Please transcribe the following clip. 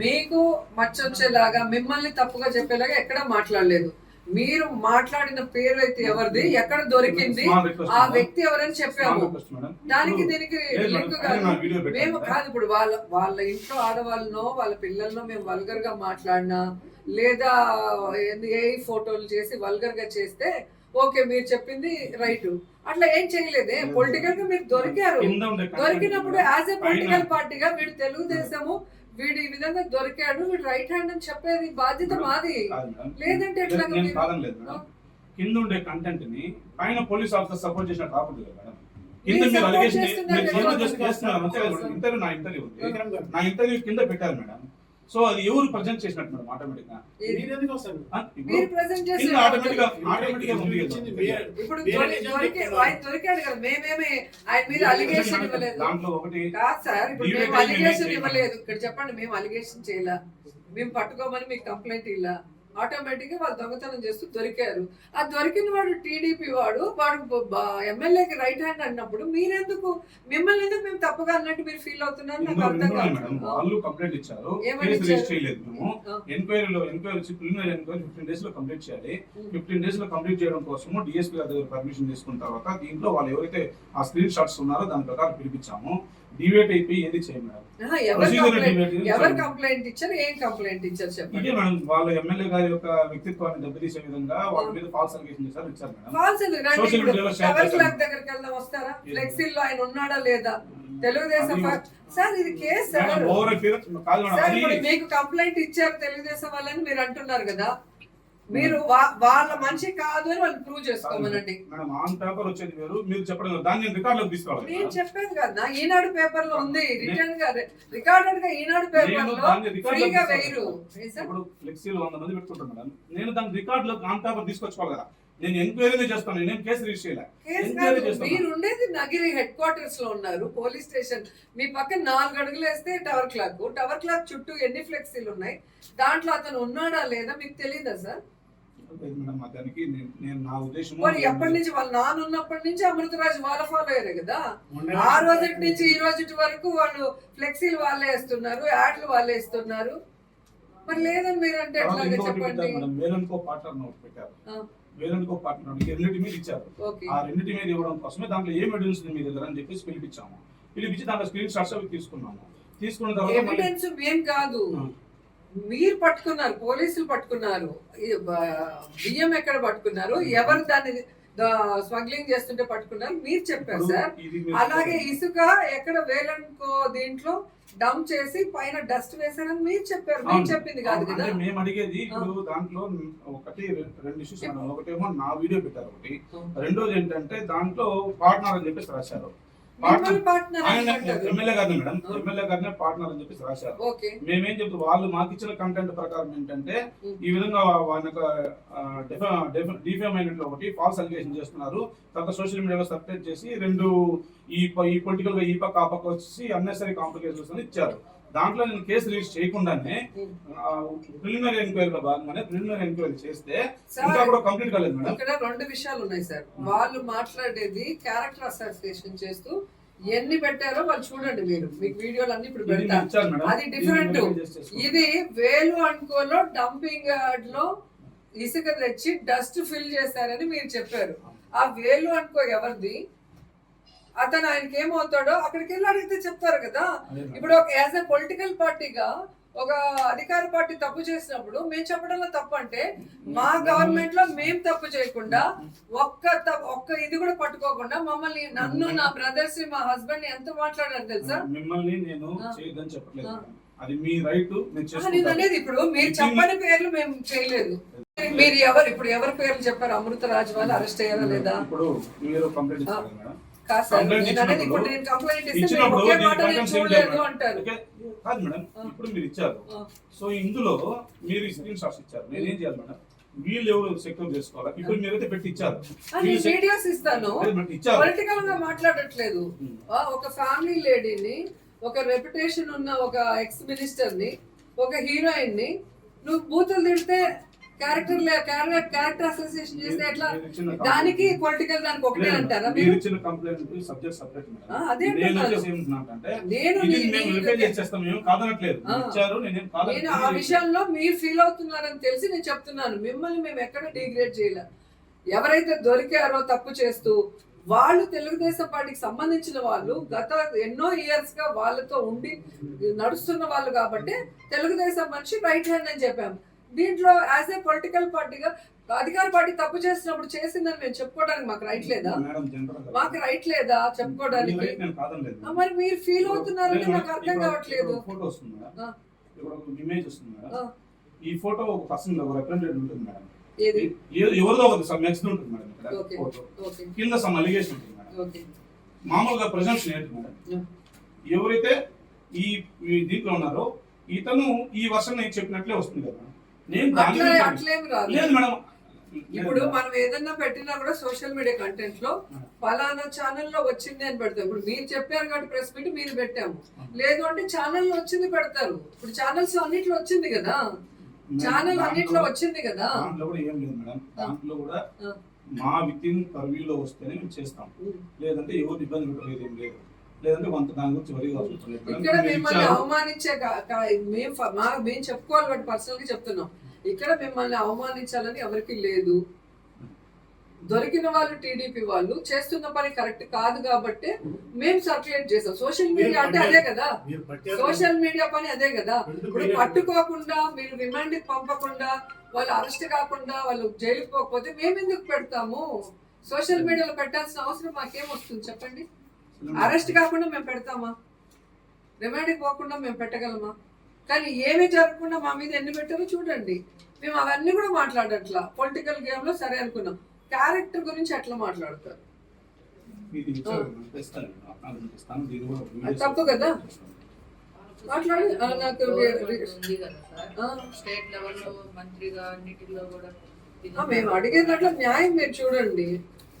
మీకు మచ్చొచ్చేలాగా మిమ్మల్ని తప్పుగా చెప్పేలాగా ఎక్కడ మాట్లాడలేదు మీరు మాట్లాడిన పేరు అయితే ఎవరిది ఎక్కడ దొరికింది ఆ. వ్యక్తి ఎవరని చెప్పాము. దానికి దీనికి లింక్. కాదు మేము. కాదు ఇప్పుడు వాళ్ళ వాళ్ళ ఇంట్లో ఆడవాళ్ళనో వాళ్ళ పిల్లలనో మేము వల్గర్గా మాట్లాడినా లేదా ఏ ఫోటోలు చేసి వల్గర్గా చేస్తే ఓకే మీరు చెప్పింది రైట్ అట్లా ఏం చేయలేదే లేదు. పొలిటికల్గా మీరు దొరికారు దొరికినప్పుడు యాజ్ ఎ పొలిటికల్ పార్టీగా వీడు తెలుగుదేశము వీడు ఈ విధంగా దొరికాడు వీడు రైట్ హ్యాండ్ అని చెప్పేది బాధ్యత మాది. లేదంటే ఎట్లా. కింద ఉండే కంటెంట్ని పైన పోలీస్ ఆఫీసర్ సపోర్ట్ చేసిన రాకూడదు కదా మీరు అలిగేషన్ చేస్తున్నారు అంతే. ఇంటర్వ్యూ నా ఇంటర్వ్యూ. నా ఇంటర్వ్యూ కింద పెట్టారు మేడం సో అది ఎవరు ప్రజెంట్ చేసినట్టు మేడం ఆటోమేటిక్గా? మీరు ఇప్పుడు మీరు ప్రజెంట్ చేసే కింద ఆటోమేటిక్గా ఆటోమేటిక్గా ఉంది కదా. ఇచ్చింది మీరు. ఇప్పుడు వేరే దొరి- నిజం దొరికి చెప్తున్నారు. ఆయన దొరికాడు కదా మేమేమి ఆయన మీద అలిగేషన్ ఇవ్వలేదు దాంట్లో ఒకటి కాదు సార్ ఇప్పుడు మేము అలిగేషన్ ఇవ్వలేదు ఇక్కడ చెప్పండి మేము అలిగేషన్ చేయలా మేము పట్టుకోమని మీకు కంప్లైంట్ ఇలా ఆటోమేటిక్గా వాళ్ళు దొంగతనం చేస్తూ దొరికారు. ఆ దొరికిన వాడు టీడీపీ వాడు వాడు ఎమ్మెల్యేకి రైట్ హ్యాండ్ అన్నప్పుడు మీరెందుకు? మిమ్మల్ని ఎందుకు మేము తప్పుగా అన్నట్టు మీరు ఫీల్ అవుతున్నారు? నాకు అర్థం కాదు వాళ్ళు కంప్లైంట్ ఇచ్చారు. కేసు. ఎంక్వైరీలో ఎంక్వైరీ వచ్చి ప్రిలిమినరీ ఎంక్వైరీ ఫిఫ్టీన్ డేస్లో కంప్లీట్ చేయాలి. ఫిఫ్టీన్ డేస్లో కంప్లీట్ చేయడం కోసము డిఎస్పీ గారి దగ్గర పర్మిషన్ తీసుకున్న తర్వాత దీంట్లో వాళ్ళు ఎవరైతే ఆ స్క్రీన్ షాట్స్ ఉన్నారో దాని ప్రకారం పిలిపించాము. డివేట్ అయిపోయి ఏది ఎవరు కంప్లైంట్ ఇచ్చారు? ఏం కంప్లైంట్ ఇచ్చారు చెప్పండి? ఇదే మేడం వాళ్ళ ఎమ్మెల్యే గారి యొక్క వ్యక్తిత్వాన్ని దెబ్బతీసే విధంగా వాళ్ళ మీద ఫాల్స్ అలిగేషన్ చేశారు ఇచ్చారు మేడం. ఫాల్స్ దగ్గరికి వస్తారా. ఫ్లెక్సీల్లో ఆయన ఉన్నాడా లేదా? తెలుగుదేశం సార్ ఇది కేసు సార్. మీకు కంప్లైంట్ ఇచ్చారు తెలుగుదేశం వాళ్ళని మీరు అంటున్నారు కదా. మీరు వాళ్ళ మనిషి కాదు అని వాళ్ళు ప్రూవ్ చేసుకోమనండి. మేడం ఆన్ పేపర్ వచ్చేది వేరు మీరు చెప్పడం. దాన్ని నేను రికార్డులోకి తీసుకోవాలి నేను చెప్పాను కదా ఈనాడు పేపర్లో ఉంది. రిటర్న్గా రికార్డెడ్గా ఈనాడు పేపర్లో ఫ్రీగా. వేయరు? ఇప్పుడు ఫ్లెక్సీలు వంద మంది పెట్టుకుంటాం మేడం. నేను దాని రికార్డులో ఆన్ పేపర్ తీసుకొచ్చుకోవాలి కదా. నేను ఎంక్వైరీ చేస్తాను. నేను కేసు రిజిస్టర్ చేయాలి. కేసు ఎంక్వైరీ కాదు. చేస్తాను. మీరు ఉండేది నగిరి హెడ్ క్వార్టర్స్లో ఉన్నారు పోలీస్ స్టేషన్ మీ పక్కన నాలుగు అడుగులు వేస్తే టవర్ క్లాక్ టవర్ క్లాక్ చుట్టూ ఎన్ని ఫ్లెక్సీలు ఉన్నాయి? దాంట్లో అతను ఉన్నాడా లేదా మీకు తెలియదా సార్ మేడం నేను- నా ఉద్దేశం మరి ఎప్పటి నుంచి వాళ్ళ నాన్న ఉన్నప్పటి నుంచి అమృతరాజు వాళ్ళ ఫాలో అయ్యారు కదా? ఆ రోజు నుంచి ఈ రోజు వరకు వాళ్ళు ఫ్లెక్సీలు వాళ్ళే వేస్తున్నారు యాడ్లు వాళ్ళే ఇస్తున్నారు మరి లేదని మీరు అంటే ఎట్లాగా చెప్పండి? వేలనుకో పార్ట్నర్ ఒకటి పెట్టారు. వేలనుకో పార్ట్నర్ రెండింటి మీద ఇచ్చారు. ఓకే. ఆ రెండింటి మీద ఇవ్వడం కోసమే దాంట్లో ఏం ఎవిడెన్స్ ఉంది మీ దగ్గర అని చెప్పేసి పిలిపించాము. పిలిపించి దాంట్లో స్క్రీన్ షాట్స్ అవి తీసుకున్నాము. తీసుకున్న తర్వాత మేం కాదు. మీరు పట్టుకున్నారు పోలీసులు పట్టుకున్నారు బియ్యం ఎక్కడ పట్టుకున్నారు ఎవరు దాన్ని స్మగ్లింగ్ చేస్తుంటే పట్టుకున్నారు మీరు చెప్పారు సార్. అలాగే ఇసుక ఎక్కడ వేలనుకో దీంట్లో డంప్ చేసి పైన డస్ట్ వేసారని మీరు చెప్పారు. మీరు. చెప్పింది కాదు కదా. మేము అడిగేది ఇప్పుడు దాంట్లో ఒకటి రెండు ఇష్యూస్ ఒకటేమో నా వీడియో పెట్టారు ఒకటి. రెండోది ఏంటంటే దాంట్లో పార్ట్నర్ అని చెప్పేసి రాశారు. ఎమ్మెల్యే గారిని మేడం. అవును. ఎమ్మెల్యే గారినే పార్ట్నర్ అని చెప్పేసి రాశారు. మేమేం చెప్తాం వాళ్ళు మాకు ఇచ్చిన కంటెంట్ ప్రకారం ఏంటంటే ఉం. ఈ విధంగా వాళ్ళ డిఫేమైనట్లు ఒకటి ఫాల్స్ అలిగేషన్ చేస్తున్నారు. తర్వాత సోషల్ మీడియాలో సపరేట్ చేసి రెండు ఈ పొలిటికల్గా ఈ పక్క ఆ పక్క వచ్చేసి అన్నెసరీ కాంప్లికేషన్స్ అని ఇచ్చారు. దాంట్లో నేను కేసు రిజిస్టర్ చేయకుండానే ఉం. ప్రిలిమినరీ ఎంక్వైరీలో భాగంగానే ప్రిలిమినరీ ఎంక్వైరీ చేస్తే ఇంకా కూడా కంప్లీట్ కాలేదు మేడం. ఇక్కడ రెండు విషయాలు ఉన్నాయి సార్. వాళ్ళు మాట్లాడేది క్యారెక్టర్ అసోసియేషన్ చేస్తూ ఎన్ని పెట్టారో వాళ్ళు చూడండి మీరు. మీకు వీడియోలు అన్ని ఇప్పుడు పెడతారు అది చేసుకోండి. ఇది వేలు అనుకోలో డంపింగ్ యార్డ్లో ఇసుక తెచ్చి డస్ట్ ఫిల్ చేశారని మీరు చెప్పారు. ఆ వేలు అనుకో ఎవరిది? అతను ఆయనకి ఏమవుతాడో అక్కడికి వెళ్ళి అడిగితే చెప్తారు కదా. ఇప్పుడు ఒక యాజ్ ఎ పొలిటికల్ పార్టీగా ఒక అధికార పార్టీ తప్పు చేసినప్పుడు మేము చెప్పడంలో తప్పు అంటే మా గవర్నమెంట్లో మేము తప్పు చేయకుండా ఒక్క ఒక్క ఇది కూడా పట్టుకోకుండా మమ్మల్ని నన్ను నా బ్రదర్స్ మా హస్బెండ్ ఎంత మాట్లాడారు తెలుసా? మిమ్మల్ని నేను చెప్పట్లేదు. మేడం. అది మీ రైట్ నేను అనేది ఇప్పుడు మీరు చెప్పని పేర్లు మేము చేయలేదు. మీరు ఎవరు ఇప్పుడు ఎవరి పేర్లు చెప్పారు? అమృతరాజు వాళ్ళు అరెస్ట్ అయ్యారా లేదా? ఇప్పుడు మీరు కంప్లైంట్ కదా సార్ నేను అనేది ఇప్పుడు నేను కంప్లైంట్ ఇస్తే ఒకే మాట నేను చూడలేదు అంటారు? కాదు మేడం. ఇప్పుడు మీరు ఇచ్చారు. సో ఇందులో మీరు స్క్రీన్ షాట్స్ ఇచ్చారు. నేను ఏం చేయాలి మేడం? వీళ్ళు ఎవరు సెక్యూర్ చేసుకోవాలి? ఇప్పుడు మీరైతే పెట్టి ఇచ్చారు. వీడియోస్ ఇస్తాను. పొలిటికల్గా మాట్లాడట్లేదు. ఒక ఫ్యామిలీ లేడీని ఒక రెప్యుటేషన్ ఉన్న ఒక ఎక్స్ మినిస్టర్ని ఒక హీరోయిన్ని నువ్వు బూతులు తిడితే క్యారెక్టర్ క్యారెక్టర్ అసోసియేషన్ చేస్తే ఎట్లా? దానికి పొలిటికల్ దానికి ఒకటే అంటారా మీరు ఇచ్చిన కంప్లైంట్ సబ్జెక్ట్ సపరేట్ ఆ, అదే నేను నేను ఆ. విషయంలో మీరు ఫీల్ అవుతున్నారని తెలిసి నేను చెప్తున్నాను. మిమ్మల్ని మేము ఎక్కడ డిగ్రేడ్ చేయలే. ఎవరైతే దొరికారో తప్పు చేస్తూ వాళ్ళు తెలుగుదేశం పార్టీకి సంబంధించిన వాళ్ళు గత ఎన్నో ఇయర్స్గా వాళ్ళతో ఉండి నడుస్తున్న వాళ్ళు కాబట్టి తెలుగుదేశం మనిషి రైట్ హ్యాండ్ అని చెప్పాము దీంట్లో యాజ్ ఏ పొలిటికల్ పార్టీగా అధికార పార్టీ తప్పు చేసినప్పుడు చేసిందని మేము చెప్పుకోవడానికి మాకు రైట్ లేదా? మాకు రైట్ లేదా. చెప్పుకోవడానికి మరి మీరు ఫీల్ అవుతున్నారంటే నేను నాకు అర్థం కావట్లేదు. ఈ ఫోటో ఒక పర్సన్ రిప్రజెంటేటివ్ ఉంటుంది మేడం. ఏది? ఎవరిదో ఒక సమ్ నెక్స్ట్ ఉంటుంది మేడం ఇక్కడ ఫోటో కింద సమ్ అలిగేషన్ ఉంటుంది మేడం. మామూలుగా ప్రజెంప్షన్ ఏంటి మేడం. ఎవరైతే ఈ ఈ దీంట్లో ఉన్నారో ఇతను ఈ వర్షన్ నేను చెప్పినట్లే వస్తుంది కదా నేను లేదు మేడం. ఇప్పుడు మనం ఏదన్నా పెట్టినా కూడా సోషల్ మీడియా కంటెంట్లో ఫలానా ఛానల్లో వచ్చింది అని పెడతాం ఇప్పుడు మీరు చెప్పారు కాబట్టి ప్రెస్ మీట్ మీరు పెట్టాము. లేదు అంటే ఛానల్లో వచ్చింది పెడతారు. ఇప్పుడు ఛానల్స్ అన్నిట్లో వచ్చింది కదా. ఛానల్ అన్నిట్లో వచ్చింది కదా. దాంట్లో కూడా ఏం లేదు మేడం. దాంట్లో కూడా ఆ. మా విత్ ఇన్ పర్వ్యూలో వస్తేనే మేము చేస్తాం. లేదంటే ఎవరు ఇబ్బంది పెట్టలేదు ఏం లేదు. లేదంటే కొంత దాని గురించి వరి. ఇక్కడ మిమ్మల్ని. అవమానించే మేము మేము చెప్పుకోవాలి బట్ పర్సనల్గా చెప్తున్నాం. ఇక్కడ మిమ్మల్ని అవమానించాలని ఎవరికి లేదు. దొరికిన వాళ్ళు టీడీపీ వాళ్ళు చేస్తున్న పని కరెక్ట్ కాదు కాబట్టి మేము సర్క్యులేట్ చేసాం సోషల్ మీడియా అంటే అదే కదా. సోషల్ మీడియా పని అదే కదా. ఇప్పుడు పట్టుకోకుండా మీరు రిమాండ్ పంపకుండా వాళ్ళు అరెస్ట్ కాకుండా వాళ్ళు జైలుకి పోకపోతే మేము ఎందుకు పెడతాము? సోషల్ మీడియాలో పెట్టాల్సిన అవసరం మాకేం వస్తుంది? చెప్పండి. అరెస్ట్ కాకుండా మేము పెడతామా? రిమాండ్కి పోకుండా మేము పెట్టగలమా? కానీ ఏమి జరగకుండా మా మీద ఎన్ని పెట్టారో చూడండి. మేము అవన్నీ కూడా మాట్లాడట్లా. పొలిటికల్ గేమ్లో సరే అనుకున్నాం. క్యారెక్టర్ గురించి ఎట్లా మాట్లాడతారు? తప్పు కదా? మాట్లాడి. నాకు మేము అడిగినట్లు న్యాయం మీరు చూడండి.